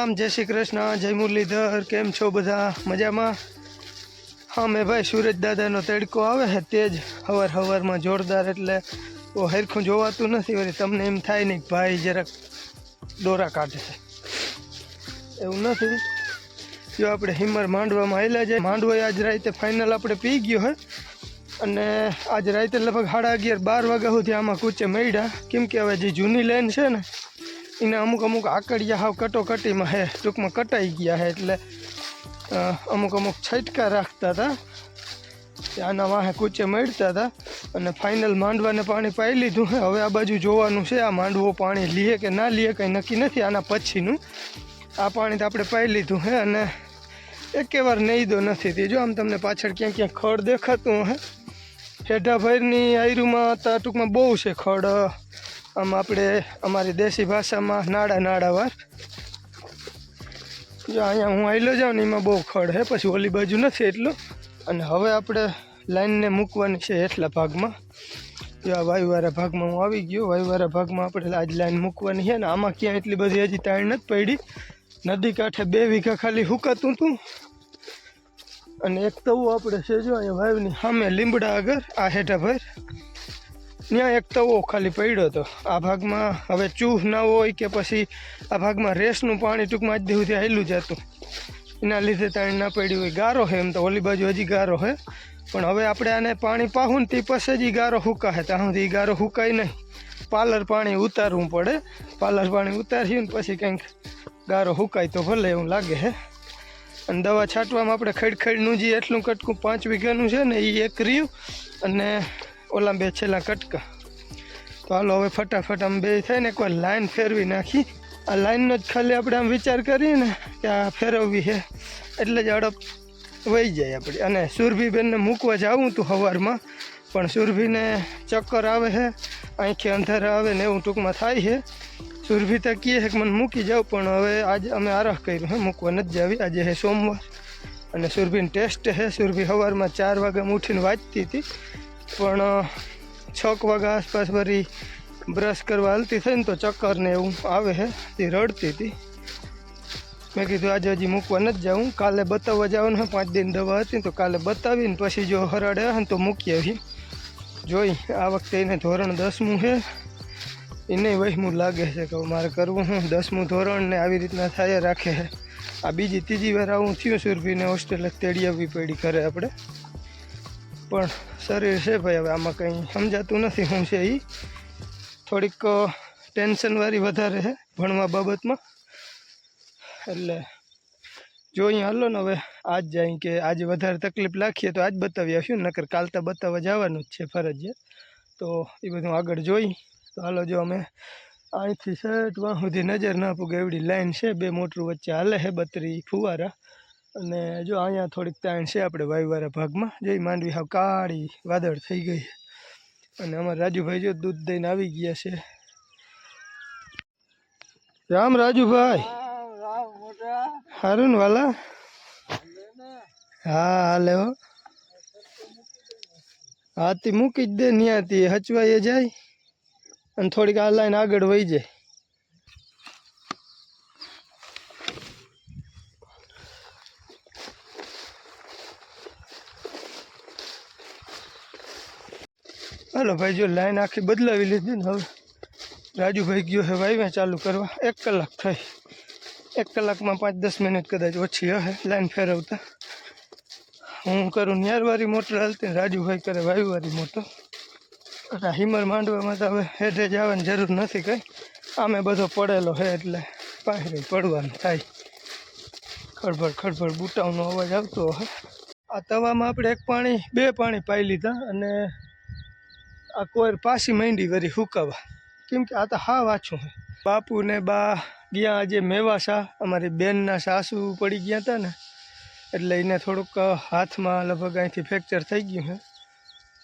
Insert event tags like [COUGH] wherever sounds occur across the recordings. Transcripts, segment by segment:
રામ, જય શ્રી કૃષ્ણ, જય મુરલીધર, કેમ છો બધા? મજામાં? હા, મેં ભાઈ સુરજ દાદાનો તડકો આવે છે તે જ હવાર હવારમાં જોરદાર એટલે ઓ હરખું જોવાતું નથી, વળી તમને એમ થાય નહીં ભાઈ જરાક દોરા કાઢે છે એવું નથી જો આપણે હિમર માંડવામાં આવેલા જાય, માંડવો આજ રાતે ફાઇનલ આપણે પી ગયો હે. અને આજ રાતે લગભગ સાડા અગિયાર બાર વાગ્યા સુધી આમાં કૂચે મળ્યા કેમ કે હવે જે જૂની લાઈન છે ને એને અમુક અમુક આકડિયા હાવ કટોકટીમાં હે ટૂંકમાં કટાઈ ગયા હે એટલે અ, અમુક અમુક છટકા રાખતા હતા તે આના વાહે કૂચે મળતા હતા અને ફાઇનલ માંડવાને પાણી પાઈ લીધું હે હવે આ બાજુ જોવાનું છે આ માંડવો પાણી લીએ કે ના લીએ કંઈ નક્કી નથી આના પછીનું આ પાણી તો આપણે પાઈ લીધું હે અને એકે વાર નહીં દો નથી તે જો આમ તમને પાછળ ક્યાંક ક્યાંક ખડ દેખાતું હે હેઠાભાઈની આયરુમાં તો ટૂંકમાં બહુ છે ખડ આમ આપણે અમારી દેશી ભાષામાં નાડા નાડા વાર. જો અહીંયા હું આવેલો જાઉં ને એમાં બહુ ખડ હે, પછી ઓલી બાજુ નથી એટલું. અને હવે આપણે લાઈનને મૂકવાની છે એટલા ભાગમાં. જો આ વાયુવાળા ભાગમાં હું આવી ગયો વાયુવાળા ભાગમાં આપણે આજ લાઈન મૂકવાની છે ને આમાં ક્યાં એટલી બધી હજી તાણ નથી પડી. નદી કાંઠે બે વીઘા ખાલી હુકાતું હતું અને એક તવું આપણે છે જો અહીંયા વાયુની સામે લીમડા આગળ, આ હેઠા ભાઈ ત્યાં એક તવો ખાલી પડ્યો હતો. આ ભાગમાં હવે ચૂહ ના હોય કે પછી આ ભાગમાં રેસનું પાણી ટૂંકમાં આજ સુધી હેલું જતું. એના લીધે તાણી ના પડ્યું હોય. ગારો છે એમ તો, ઓલી બાજુ હજી ગારો છે પણ હવે આપણે આને પાણી પાહું ને તે પછી જ ગારો હુકાય ત્યાં સુધી ઈ ગારો હુકાય નહીં. પાલર પાણી ઉતારવું પડે. પાલર પાણી ઉતાર્યું ને પછી કંઈક ગારો હુકાય તો ભલે એવું લાગે છે અને દવા છાંટવામાં આપણે ખડખડનું જે એટલું કટકું પાંચ વીઘાનું છે ને એ એક રહ્યું અને ઓલા બે છેલ્લા કટકા. તો હાલો હવે ફટાફટ આમ બે થાય ને કોઈ લાઈન ફેરવી નાખી. આ લાઈનનો જ ખાલી આપણે આમ વિચાર કરીએ ને કે આ ફેરવવી છે. એટલે જ અડપ વહી જાય આપણી. અને સુરભીબેનને મૂકવા જાવું તું સવારમાં પણ સુરભીને ચક્કર આવે છે, આંખે અંધારા આવે ને એવું ટૂંકમાં થાય છે. સુરભી તો કહે છે કે મને મૂકી જાઉં પણ હવે આજે અમે આરહ કર્યું હે મૂકવા નથી જાવી. આજે છે સોમવાર અને સુરભીને ટેસ્ટ છે. સુરભી સવારમાં ચાર વાગ્યામાં ઉઠીને વાંચતી હતી. પણ છક વાગ્યા આસપાસ વરી બ્રશ કરવા હાલતી થઈ ને તો ચક્કર ને એવું આવે છે તે રડતી હતી. મેં કીધું, આજે હજી મૂકવા નથી જાઉં. કાલે બતાવવા જવાનું હોય પાંચ દિન દવા હતી તો કાલે બતાવીને પછી જો હરાડે હે તો મૂકી આવી જોઈ, આ વખતે એને ધોરણ દસમું છે એને વહીમું લાગે છે કે મારે કરવું હું. દસમું ધોરણ ને આવી રીતના થાય રાખે છે આ બીજી ત્રીજી વાર આવું થયું સુરભીને હોસ્ટેલે તેડી આવવી પડી ઘરે આપણે. પણ શરીર છે ભાઈ હવે આમાં કંઈ સમજાતું નથી શું છે એ થોડીક ટેન્શનવાળી વધારે છે ભણવા બાબતમાં. એટલે જોઈએ હલો ને હવે આજ જાય કે આજે વધારે તકલીફ લાખીએ તો આજ બતાવી આવશું, નકર કાલ તો બતાવવા જવાનું જ છે ફરજિયાત. તો એ બધું આગળ જોઈ. તો હાલો જો અમે અહીંથી શર્ટ વાં સુધી નજર ના પૂગે, એવડી લાઈન છે, બે મોટરું વચ્ચે હાલે છે બત્રી ફુવારા. અને જો અહીંયા થોડીક તાણ છે આપણે વાયુવાળા ભાગમાં જોઈ માંડવી હાવ કાળી વાદળ થઈ ગઈ અને અમારા રાજુભાઈ જો દૂધ દઈને આવી ગયા છે. રામ રાજુભાઈ. હારું વાલા? હા, હાલે હો. હા તે મૂકી જ દે ત્યાંથી હચવાઈ જાય. અને થોડીક આ લાઈન આગળ વહી જાય. હાલો ભાઈ જો લાઈન આખી બદલાવી લીધી ને હવે રાજુભાઈ ગયો છે વાયવા ચાલુ કરવા. એક કલાક થઈ. એક કલાકમાં પાંચ દસ મિનિટ કદાચ ઓછી હશે. લાઈન ફેરવતા. હું કરું ન્યારવાળી મોટર હાલતી. રાજુભાઈ કરે વાયુવારી મોટર. આ હિમર માંડવામાં તો હવે હેઠે આવવાની જરૂર નથી કંઈ. આમે બધો પડેલો છે એટલે પાણી પડવાનું થાય. ખડભડ ખડભડ બુટાવનો અવાજ આવતો હોય આ તવામાં આપણે એક પાણી, બે પાણી પાઈ લીધા અને આ કોર પાછી માંડી વરી હુકાવા. કેમ કે આ તો હા વાછું હે. બાપુ ને બા ગયા આજે મેવાસા અમારી બેનના સાસુ પડી ગયા હતા ને. એટલે એને થોડુંક હાથમાં લગભગ અહીંથી ફ્રેક્ચર થઈ ગયું છે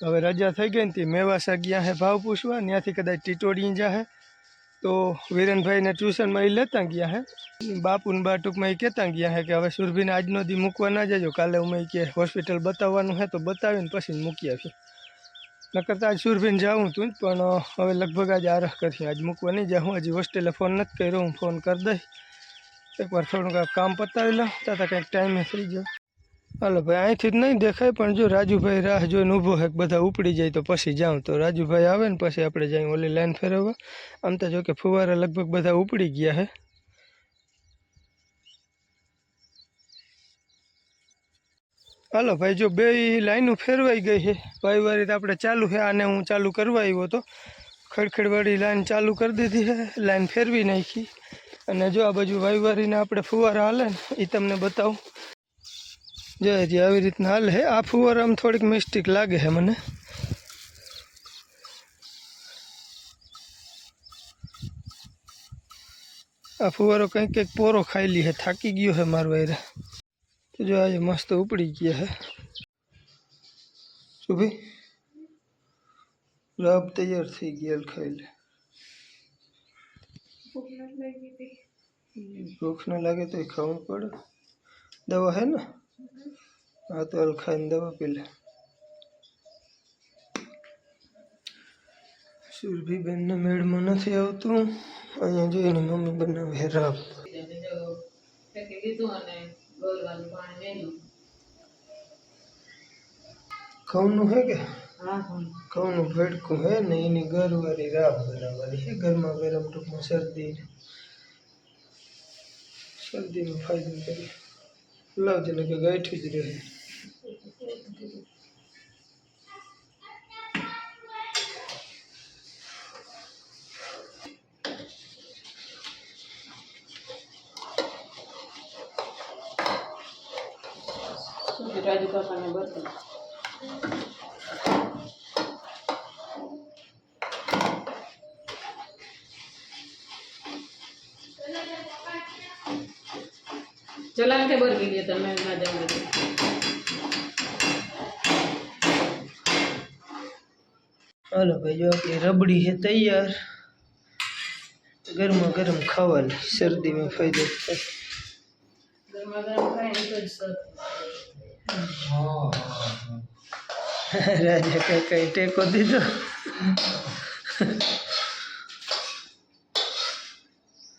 હવે રજા થઈ ગઈ ને મેવાસા ગયા હે ભાવ પૂછવા. ત્યાંથી કદાચ ટીટોડી જાહે. તો વિરેનભાઈને ટ્યુશનમાં એ લેતા ગયા હે. બાપુને બા ટૂંકમાં એ કહેતા ગયા હે કે હવે સુરભીને આજનો દી મૂકવા ના જજો. કાલે અમે કે હોસ્પિટલ બતાવવાનું હે તો બતાવીને પછી મૂકી આવીએ નકર તો આજ સુરભીને જાઉં તું પણ હવે લગભગ આજ આરહ કરી આજ મૂકવા નહીં જાઉં. હજી હોસ્ટેલે ફોન નથી કર્યો. હું ફોન કરી દઈશ. એકવાર થોડુંક કામ પતાવી લઉં. ત્યાં કંઈક ટાઈમે થઈ ગયો. હાલો ભાઈ, અહીંથી જ નહીં દેખાય, પણ જો રાજુભાઈ રાહ જોઈને ઊભો હેક બધા ઉપડી જાય તો પછી જાઉં. તો રાજુભાઈ આવે ને પછી આપણે જઈએ ઓલી લાઈન ફેરવવા. આમ તો જો કે ફુવારા લગભગ બધા ઉપડી ગયા છે હાલો ભાઈ, જો બે લાઈનો ફેરવાઈ ગઈ છે. ભાઈ તો આપણે ચાલુ છે, આને હું ચાલુ કરવા આવ્યો હતો. ખડખડવાળી લાઈન ચાલુ કરી દીધી છે, લાઈન ફેરવી નાખી. અને જો આ બાજુ વાઈવારીને આપણે ફુવારા હાલે ને એ તમને બતાવું. જો હજી આવી રીતના હાલ છે. આ ફુવારામાં થોડીક મિસ્ટેક લાગે છે મને. આ ફુવારો કંઈક કંઈક પોરો ખાઈ લી છે, થાકી ગયો છે મારો વાયરા. તો જો આજે મસ્ત ઉપડી ગયા છે શું ભાઈ રબ તૈયાર થઈ ગયા ખાઈ લે ભૂખ ન લાગે તો ખાવું પડે દવા હે ને હા તો હાલ ખાઈને દવા પી લે સુરભીબેનને મેળમાં નથી આવતું અહીંયા જોઈને મમ્મી બનાવે રાબ ઘઉંનું હે કે ઘઉંનું ભેડકું હે ને એની ગરવારી રાબ બનાવવાની છે ગરમા ગરમ ટૂંકમાં શરદી શરદીનો ફાયદો કરે લાવજે ને કે ગાંઠી જ રહે રાજુ કાકાને બર્તન ચલા કે બર ગઈ તમે ના જાવ હાલો ભાઈ જો આપણી રબડી છે તૈયાર ગરમા ગરમ ખાવાની શરદીમાં ફાયદો થાય ગરમા ગરમ ખાય ને તો [LAUGHS] જ કઈ કઈ ટેકો દીધો?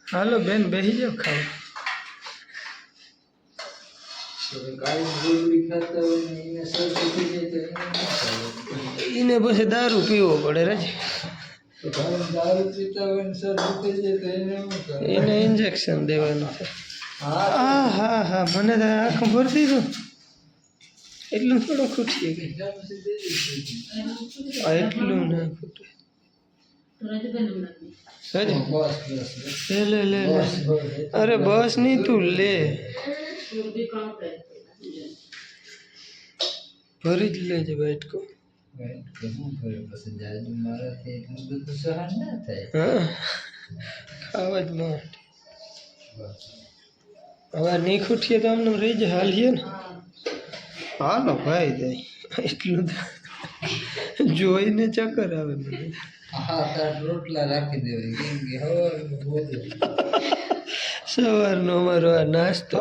હાલો બેન બેસી જાઓ ખાઈ એને પછી દારૂ પીવો પડે રાજી. એને ઇન્જેક્શન દેવાનું છે. હા. હા હા મને તો આંખ ભરતી દીધું એટલું થોડું ખૂટી ગઈ આ એટલું ના ખૂટે રાજુ બેન નથી રાજી લે લે લે લે. અરે બસ નહીં તું લે. સુરભી કામ કરે ભરી જ લેજે બેઠકો હા. ખાવા જ માટે. હવે નહીં ખૂટીએ તો આમને રહી જાય, હાલીએ ને. હાલો ભાઈ જાય એટલું તો જોઈને ચક્કર આવે મને. સવારનો અમારો આ નાસ્તો.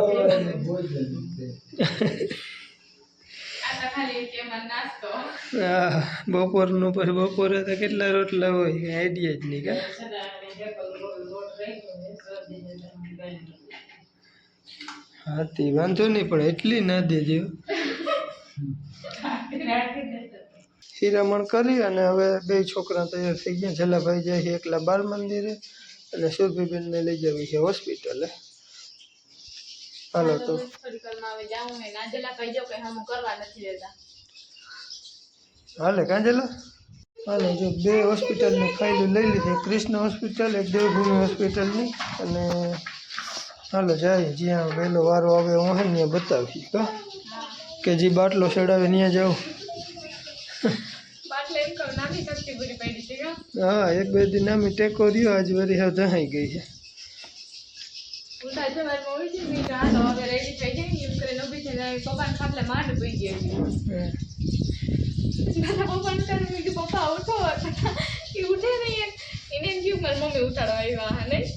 હા બપોરનું પછી બપોરે તો કેટલા રોટલા હોય આઈડિયા જ નહીં કા. હા, તે વાંધો નહીં, પણ એટલી ના દેજો. હીરામણ કરી અને હવે બે છોકરા તૈયાર થઈ ગયા. જલાભાઈ જાય છે એકલા બાલ મંદિરે અને સુરભીબેનને લઈ જવી છે હોસ્પિટલે. હાલો તો. હાલે, કાંજલા? હાલે, જો બે હોસ્પિટલનું ફાઇલું લઈ લીધી. કૃષ્ણ હોસ્પિટલ, એક દેવભૂમિ હોસ્પિટલની અને હાલો જાય જ્યાં વહેલો વારો આવે હું હે ને ત્યાં બતાવી કા કે જે બાટલો ચડાવે ત્યાં જાઉં. હા એક બે દિન નામી ટેકો રહ્યો આજ વરી હવે દહાઈ ગઈ છે. હમ.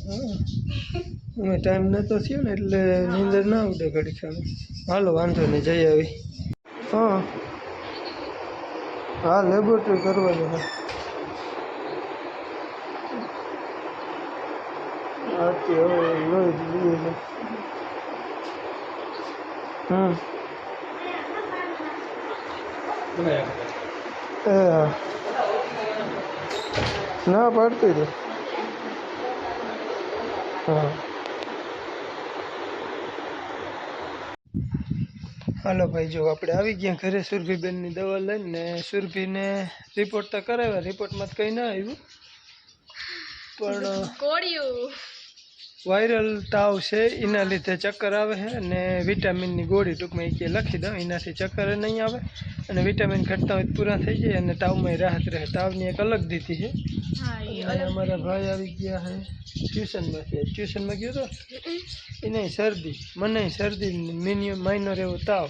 હા. અમે ટાઈમ નતો થયો ને એટલે નીંદર ના ઉડે ઘડી ખાને હાલો, વાંધો નહીં, જઈ આવી. હા. હા લેબોરેટરી કરવાની હા હવે લોહી હમ. એ હા. ના પાડતી હતી. હા. હાલો ભાઈ, જો આપણે આવી ગયા ઘરે સુરભીબેનની દવા લઈને. સુરભીને રિપોર્ટ તો કરાવ્યા રિપોર્ટમાં કંઈ ના આવ્યું. પણ, કોળિયું. વાયરલ તાવ છે એના લીધે ચક્કર આવે છે અને વિટામિનની ગોળી ટૂંકમાં એ લખી દઉં એનાથી ચક્કર નહીં આવે અને વિટામિન ઘટતા હોય પૂરા થઈ જાય અને તાવમાં રાહત રહે. તાવની એક અલગ દીધી છે. અમારા ભાઈ આવી ગયા છે. ટ્યુશનમાંથી ટ્યુશનમાં ગયો તો? એને શરદી. મને શરદી મિનિયમ માઇનર એવો તાવ.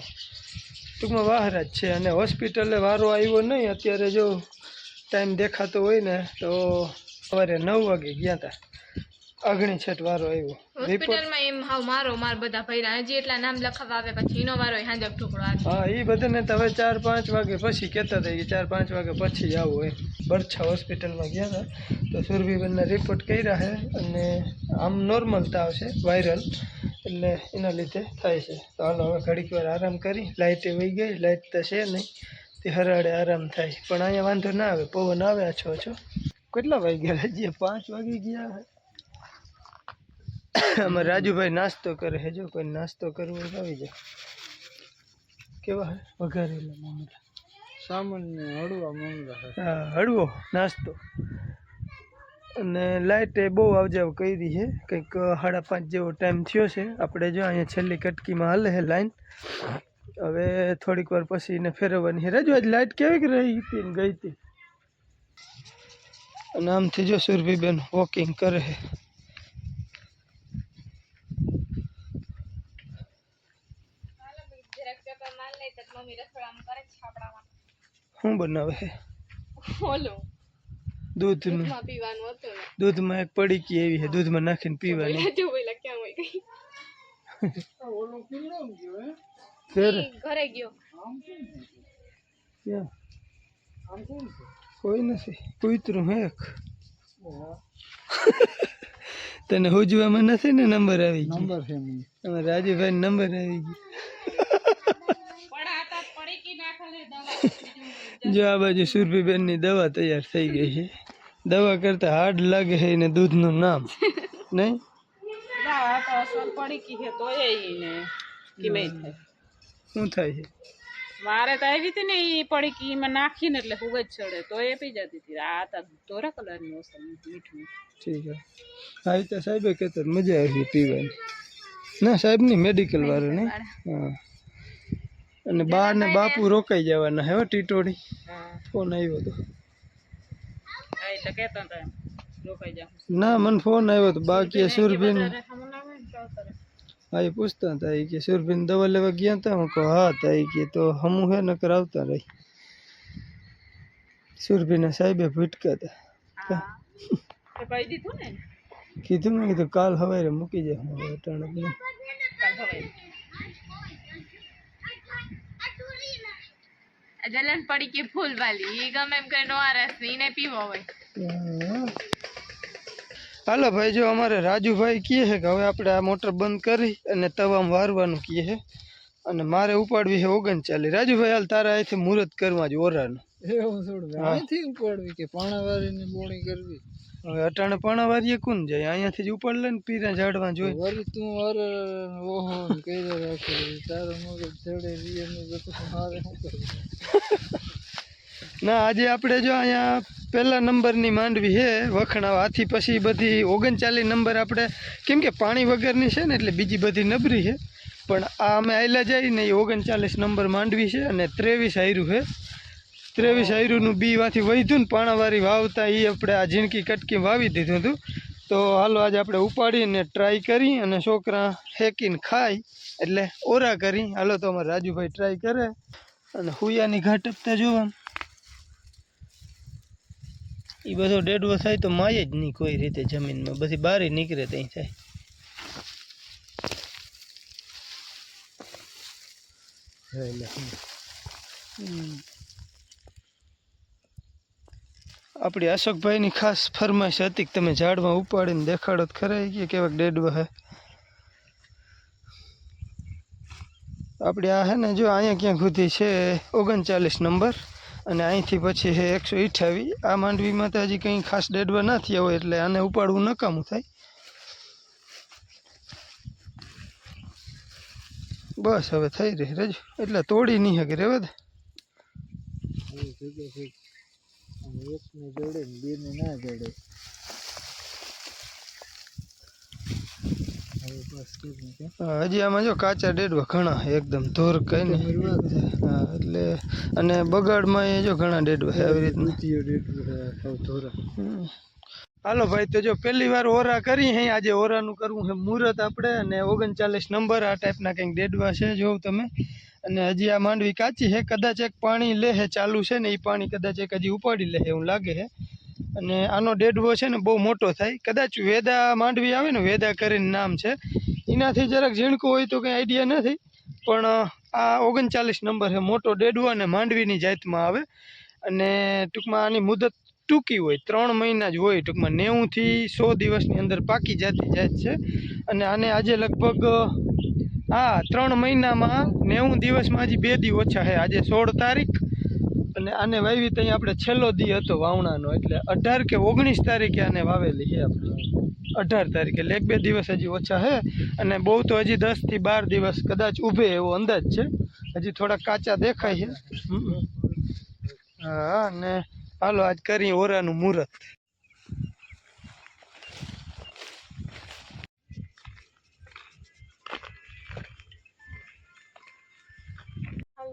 ટૂંકમાં બહાર જ છે અને હોસ્પિટલે વારો આવ્યો નહીં. અત્યારે જો ટાઈમ દેખાતો હોય ને તો સવારે નવ વાગે ગયા હતા અગણી છઠ વારો આવ્યો. હોસ્પિટલમાં એમ હાવ મારો માર બધા ભર્યા હજી એટલા નામ લખાવા આવે પછી એનો વારો હાંજ ઢોકળો હા એ બધાને તો હવે ચાર પાંચ વાગે પછી કહેતા હતા કે ચાર પાંચ વાગે પછી આવો એમ બરછા હોસ્પિટલમાં ગયા હતા. તો સુરભીબેનના રિપોર્ટ કર્યા છે અને આમ નોર્મલ તાવ છે વાયરલ એટલે એના લીધે થાય છે. તો હાલો હવે ઘડીક વાર આરામ કરી. લાઇટે વહી ગઈ લાઇટ તો છે નહીં. તે હરાડે આરામ થાય પણ અહીંયા વાંધો ના આવે પવન આવે છો છો. કેટલા વાગ્યા હજી પાંચ વાગી ગયા. આમાં રાજુભાઈ નાસ્તો કરે છે જો કોઈ નાસ્તો કરવો આવી જાય કેવા હે? વઘારેલા મમરા સામાન્ય હળવા મમરા હા. હળવો નાસ્તો. અને લાઇટે બહુ આવજાવ કરી છે કંઈક સાડા પાંચ જેવો ટાઈમ થયો છે. આપણે જો અહીંયા છેલ્લી કટકીમાં હાલે છે લાઈન. હવે થોડીક વાર પછી એને ફેરવવાની છે. રાજુ આજ લાઇટ કેવી રહી હતી ને ગઈ હતી? અને આમથી જો સુરભીબેન વોકિંગ કરે છે. મમ્મી રસોડામાં કરે છાપડામાં. શું બનાવે? છે ઓલું દૂધનું. દૂધમાં પીવાનું હતું ને. દૂધમાં એક પડીકી એવી છે. દૂધમાં નાખીને પીવાની. બોલ્યા જો બોલ્યા ક્યાં હોય ગઈ? ફેર. ઈ ઘરે ગયો. ક્યાં? કોઈ નથી. કૂતરું હે એક. તને હુજવામાં નથી ને નંબર આવી ગયો? નંબર છે અમારા રાજુભાઈ નંબર આવી ગયો. [LAUGHS] જો આ બાજુ સુરભીબેનની દવા તૈયાર થઈ ગઈ છે. દવા કરતા હાર્ડ લાગે છે એને દૂધનું નામ. [LAUGHS] નહીં? શું થાય છે? મારે તો આવી હતી ને એ પડી કે એમાં નાખીને એટલે ફૂગ જ ચડે તો એ પી જતી હતી. આ તો ધોરા કલરની ઓસમ મીઠું ઠીક છે. આવી તો સાહેબે કહેતા મજા આવી પીવાની. ના સાહેબની મેડિકલ વાળું નહીં? હા. અને બા ને બાપુ રોકાઈ જવાના હે હો ટીટોડી. હા ફોન આવ્યો હતો હા એ તો કહેતા હતા એમ. રોકાઈ જાવ ના મને ફોન આવ્યો હતો બાકી સુરભીન હા એ પૂછતા હતા એ કે સુરભીન દવા લેવા ગયા હતા હું કહું હા હતા એ કે તો હમું હે નકર આવતા રહી. સુરભીના સાહેબે ભૂટકા હતા હા. તો કહી દીધું ને? કીધું મેં કીધું કાલ સવારે મૂકી જાય હું હવે અટાણે નહીં. કાલ ખવાય જલન પડી કે ફૂલ વાલી ઈ ગમે એમ કરીને ઓઆરએસ ને ઈને પીવો હોય. હાલો ભાઈ જો અમારે રાજુભાઈ કહે છે કે હવે આપણે આ મોટર બંધ કરી અને તવામ વારવાનું કહે છે. અને મારે ઉપાડવી છે ઓગણચાલીસ. રાજુભાઈ હાલ તારા અહીંથી મુહૂર્ત કરવા જ ઓરાનું. એવું થોડું. અહીંથી ઉપાડવી કે પાણાવાળીની બોણી કરવી? હવે અટાણે પાણા વારીએ કોણ જાય? અહીંયાથી જ ઉપર લે ને પીરા ઝાડવા જોઈ. વરી તું અરે ઓહો ને દે રાખે. તારો મગજ છેડે રીએ ને બધું મારે ના આજે આપણે જો અહીંયા પહેલા નંબરની માંડવી છે વખણાવ. આથી પછી બધી ઓગણચાલીસ નંબર આપણે કેમ કે પાણી વગરની છે ને એટલે બીજી બધી નબરી છે. પણ આ અમે આયલા જઈને એ ઓગણચાલીસ નંબર માંડવી છે અને ત્રેવીસ આયરું છે. ત્રેવીસ આયરુનું બી માંથી વધ્યું ને પાણાવાળી વાવતા એ આપણે આ ઝીણકી કટકી વાવી દીધું હતું. તો હાલો આજે આપણે ઉપાડીને ટ્રાય કરી અને છોકરા હેકીને ખાય એટલે ઓરા કરી. હાલો તો અમારે રાજુભાઈ ટ્રાય કરે અને હુયાની ઘાટ આપતા જોવા. એ બધો ડેડવો થાય તો માય જ નહીં કોઈ રીતે જમીનમાં. બધી બારી નીકળે ત્યાં થાય. હમ. આપણી અશોકભાઈની ખાસ ફરમાઈશ હતી કે તમે ઝાડમાં ઉપાડીને દેખાડો તો ખરા કે કેવાક ડેડવા હે. આપણે આ હે ને જો અહીંયા ક્યાંક સુધી છે ઓગણચાલીસ નંબર અને અહીંથી પછી છે એકસો અઠ્યાવીસ આ માંડવીમાં તો હજી કંઈ ખાસ ડેડવા ના થયા હોય એટલે આને ઉપાડવું નકામું થાય. બસ હવે થઈ રહી રજ. એટલે તોડી નહીં હકે રેવા દે એકને જોડે ને બેને ના જોડે. હજી આમાં જો કાચા ડેડવા ઘણા એકદમ ધોર કઈ ને એટલે અને બગાડમાં એ જો ઘણા ડેડવા છે આવી રીતના. હાલો ભાઈ તો જો પહેલી વાર ઓરા કરી હે આજે ઓરાનું કરવું છે મુહૂર્ત આપણે અને ઓગણચાલીસ નંબર આ ટાઈપના કંઈક ડેડવા છે જોઉં તમે. અને હજી આ માંડવી કાચી છે. કદાચ એક પાણી લે છે ચાલુ છે ને એ પાણી કદાચ એક હજી ઉપાડી લે એવું લાગે છે અને આનો ડેડવો છે ને બહુ મોટો થાય. કદાચ વેદા માંડવી આવે ને, વેદા કરીને નામ છે. એનાથી જરાક ઝીણકું હોય તો કંઈ આઈડિયા નથી. પણ આ ઓગણચાલીસ નંબર છે મોટો ડેડવો અને માંડવીની જાતમાં આવે. અને ટૂંકમાં આની મુદત ટૂંકી હોય, ત્રણ મહિના જ હોય ટૂંકમાં. નેવુંથી સો દિવસની અંદર પાકી જાતી જાત છે. અને આને આજે લગભગ હા ત્રણ મહિનામાં નેવું દિવસમાં હજી બે દી ઓછા છે. આજે સોળ તારીખ અને આને વાવી ત્યાં આપણે છેલ્લો દી હતો વાવણાનો. એટલે અઢાર કે ઓગણીસ તારીખે આને વાવેલી છે આપણે. અઢાર તારીખે. એટલે એક બે દિવસ હજી ઓછા છે. અને બહુ તો હજી દસથી બાર દિવસ કદાચ ઊભે એવો અંદાજ છે. હજી થોડા કાચા દેખાય છે. હા, અને હાલો, આજ કરી ઓરાનું મુહૂર્ત.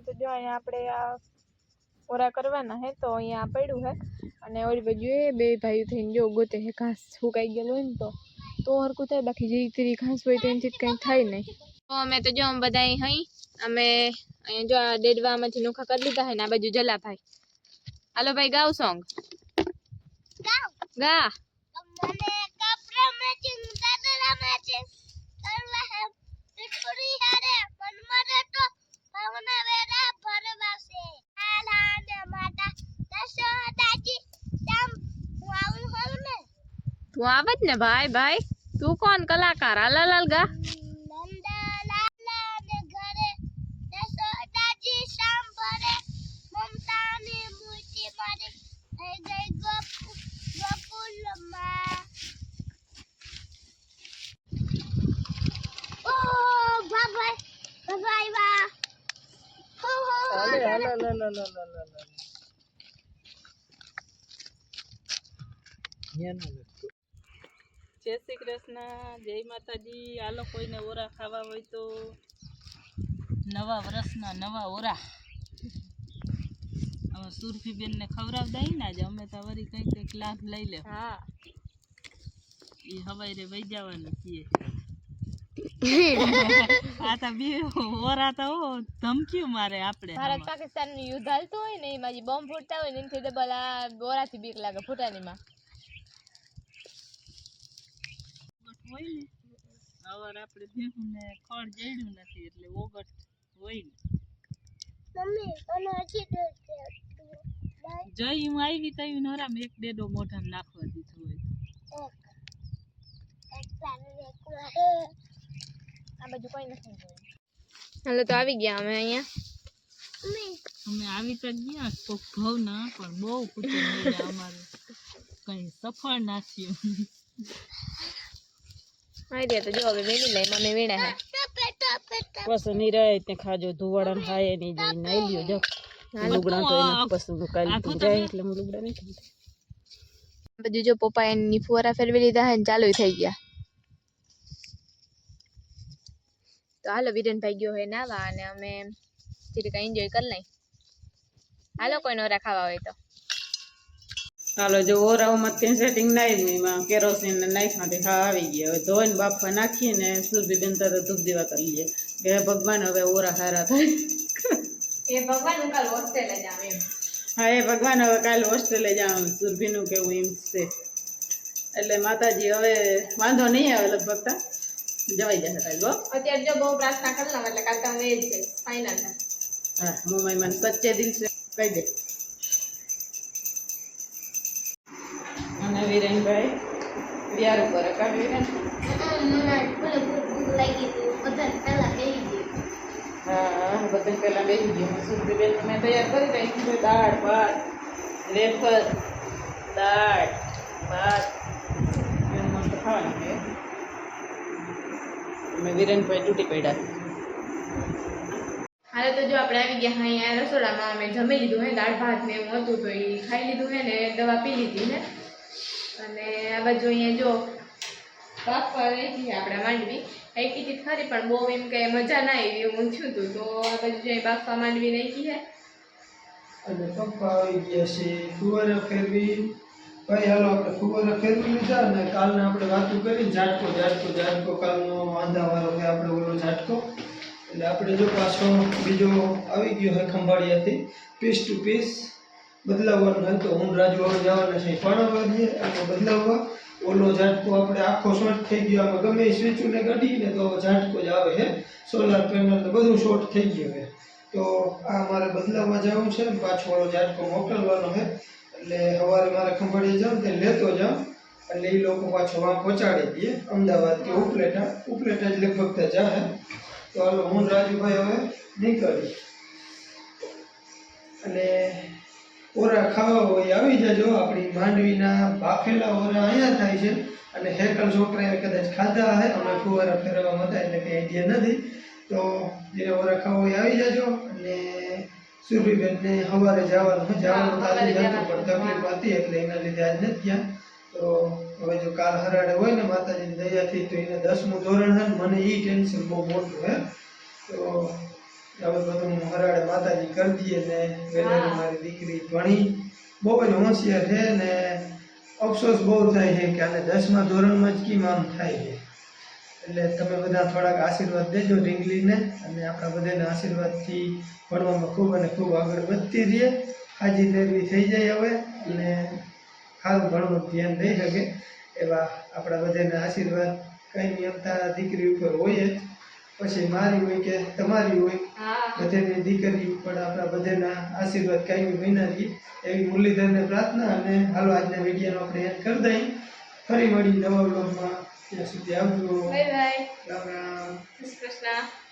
તો જો અહીંયા આપણે આ ઓરા કરવાના હે તો અહીંયા પડ્યું હે. અને ઓલી બાજુ એ બે ભાઈઓ થઈને જો ગોતે હે ઘાસ સુકાઈ ગયેલું હોય ને તો. તો હરકું થાય બાકી જે તેરી ઘાસ હોય તેનાથી જ કંઈ થાય નહીં. તો અમે તો જો અમે બધા અહીં હઈ અમે અહીંયા જો આ ડેડવામાંથી નોખા કરી લીધા હે ને આ બાજુ જલાભાઈ. હાલો ભાઈ ગાવ સોંગ. ગા. મને કપડા મેચિંગ દાદરા મેચિંગ કરવા હે. વિક્ટોરી હારે મન મરે તો હું આવું હોઉં ને? તું ભાઈ ભાઈ. તું કોણ કલાકાર? હાલા લાલ ગા નંદા લાલા ને ઘરે દસો દાજી સાંભળે મમતા ની મૂર્તિ મારી થઈ ગઈ ગોપુ ગોકુલમાં ઓ ભગવાન ભગવાન વા હો હો હાલે હાલે લા લા લા લા લા લા. ના જય શ્રી કૃષ્ણ. જય માતાજી. આ કોઈને ઓરા ખાવા હોય તો નવા વર્ષના નવા ઓરા. હવે સુરભીબેનને ખવડાવ દઈ ને આજે અમે તો કઈ કંઈક કંઈક લાભ લઈ લે હા. એ હવાઈ રે વહી જવાના છીએ. [LAUGHS] આ તો બી ઓરા તો ધમક્યું મારે આપણે ભારત પાકિસ્તાનનું યુદ્ધ હાલતું હોય ને એમાં જે બોમ્બ ફૂટતા હોય ને એનાથી ડબલ આ બોરાથી બીક લાગે ફૂટાની માં હોય ને અવાર આપણે ભેહું ને ખડ જડ્યું નથી એટલે ઓગટ હોય ને. મમ્મી હજી હું આવી તઈ નરામ એક ડેડો મોઢામાં નાખવા દીધો હોય એક. એક પાણી એક. આ બાજુ કોઈ નથી હાલો તો આવી ગયા અમે અહીંયા. મમ્મી અમે આવી તો ગયા કોક ઘઉં ના પણ બહુ પૂછે મળ્યા અમારે. કઈ સફળ ના થયું. આવી રહ્યા તો જો હવે વેણી લઈ મમ્મી વેણા હે. ટપે ટપે ટપે. બસ નિરાય તે ખાજો ધુવાડા ખાય નહીં જઈ નાઈ લ્યો જો. લુગડા તો એના પસંદ કાઢી જાય એટલે હું લુગડા નહીં ખાતી. બધું જો પપ્પા એની ફુવારા ફેરવી લીધા હે ને ચાલુ થઈ ગયા. તો હાલો વિરેનભાઈ ગયો હોય નાવા અને અમે જીરીકા એન્જોય કરી લઈ હાલો કોઈ નોરા ખાવા હોય તો. હાલો જો ઓરાઓમાં ત્યાં સેટિંગ નાઈ એમાં કેરોસીન ને નાખ્યા હા આવી ગયા. હવે ધોઈને બાફા નાખીને સુરભી બેન તરત ધૂપ દેવા કરી લઈએ કે ભગવાન હવે ઓરા સારા થાય. એ ભગવાન કાલ હોસ્ટેલે જામ એમ. હા એ ભગવાન હવે કાલે હોસ્ટેલે જાઉં. સુરભીનું કેવું એમ છે. એટલે માતાજી હવે વાંધો નહીં આવે લગભગ જવાઈ જશે કાલે ગો અત્યારે જો બહુ પ્રાર્થના કરી લઉં એટલે કાલ તમે એ જ છે ફાઇનલ છે હા મુંબઈ મને સચ્ચે દિલ છે કહી દે વિરેનભાઈ વ્યાર ઉપર કાઢી ને મને ફૂલે ભૂખ લાગી હતી બધા પહેલા બેસી ગયું હા બધા પહેલાં બેસી ગયો સુરભીબેન મેં તૈયાર કરી રાખી છે દાળ ભાત વેફર દાળ ભાત એવું મસ્ત ખાવાનું છે અમે વિરેનભાઈ તૂટી પડ્યા. હાલે તો જો આપણે આવી ગયા હા અહીંયા રસોડામાં અમે જમી લીધું હે દાળ ભાત ને એવું હતું તો એ ખાઈ લીધું હે ને દવા પી લીધી હે. અને આ બાજુ અહીંયા જો બાફવા રહી આપણે માંડવી. કઈ કીધી ખરી પણ બહુ એમ કે મજા ના આવી એવું થયું હતું તો આ બાજુ જો બાફવા માંડવી નાખી હે. અને પપ્પા આવી ગયા છે ફુવારા ફેરવી. ભાઈ હાલો આપણે ફુવારા ફેરવી લીધા અને કાલને આપણે વાતું કરી ઝાટકો ઝાટકો ઝાટકો. કાલનો વાંધાવાળો છે આપણે ઓલો ઝાટકો. એટલે આપણે જો પાછો બીજો આવી ગયો હોય ખંભાળિયાથી. પીસ ટુ પીસ બદલાવવાનો તો હું રાજુ હવે જવાના છે. પણ દઈએ અને બદલાવવા. ઓલો ઝાટકો આપણે આખો શોર્ટ થઈ ગયો. આમાં ગમે એ સ્વિચને કાઢીને તો ઝાટકો જ આવે છે. સોલાર પેનલ બધું શોર્ટ થઈ ગયું છે. તો આ મારે બદલાવવા જવું છે. પાછો વાળો ઝાટકો મોકલવાનો છે. એટલે સવારે મારે ખંભાળી જાઉં તે લેતો જાઉં. એટલે એ લોકો પાછો વાં પહોંચાડી દે અમદાવાદ કે ઉપલેટા. ઉપલેટા જ લગભગ તો જાય તો હાલો, હું રાજુભાઈ હવે નીકળી અને ઓરા ખાવા હોય આવી જજો. આપણી માંડવીના બાફેલા ઓરા અહીંયા થાય છે. અને હેકલ છોકરાએ કદાચ ખાધા હે, અમે ફુવારા ફેરવવા હતા એટલે કંઈ આઈડિયા નથી. તો જે ઓરા ખાવા હોય આવી જજો. અને સુરભીબેનને સવારે જવાનું જવાનું તો આજે પણ તકલીફ હતી એટલે એના લીધે આજ નથી ગયા. તો હવે જો કાલ હરાડે હોય ને માતાજીની દયાથી તો એને દસમું ધોરણ હે મને એ ટેન્શન બહુ મોટું હે. તો હવે બધું હું હરાડે માતાજી કરી દઈએ ને વેલેરી મારી દીકરી ભણી. બહુ જ હોશિયાર છે ને અફસોસ બહુ થાય છે કે આને દસમા ધોરણમાં જ કેમ આમ થાય છે એટલે તમે બધા થોડાક આશીર્વાદ દેજો રીંગલીને અને આપણા બધાના આશીર્વાદથી ભણવામાં ખૂબ અને ખૂબ આગળ વધતી રહીએ. હાજી દેરવી થઈ જાય હવે અને સારું ભણવું ધ્યાન દઈ શકે એવા આપણા બધાના આશીર્વાદ. કંઈ નિયમતા દીકરી ઉપર હોય જ. પછી મારી હોય કે તમારી હોય બધાની દીકરી ઉપર આપણા બધાના આશીર્વાદ બન્યા રહીએ. એવી મુરલીધરને પ્રાર્થના અને હાલો આજના વિડીયોનો આપણે એડ કરી દઈએ. ફરી મળી નવા બ્લોગમાં ત્યાં સુધી આવજો બાય બાય રામ રામ કૃષ્ણ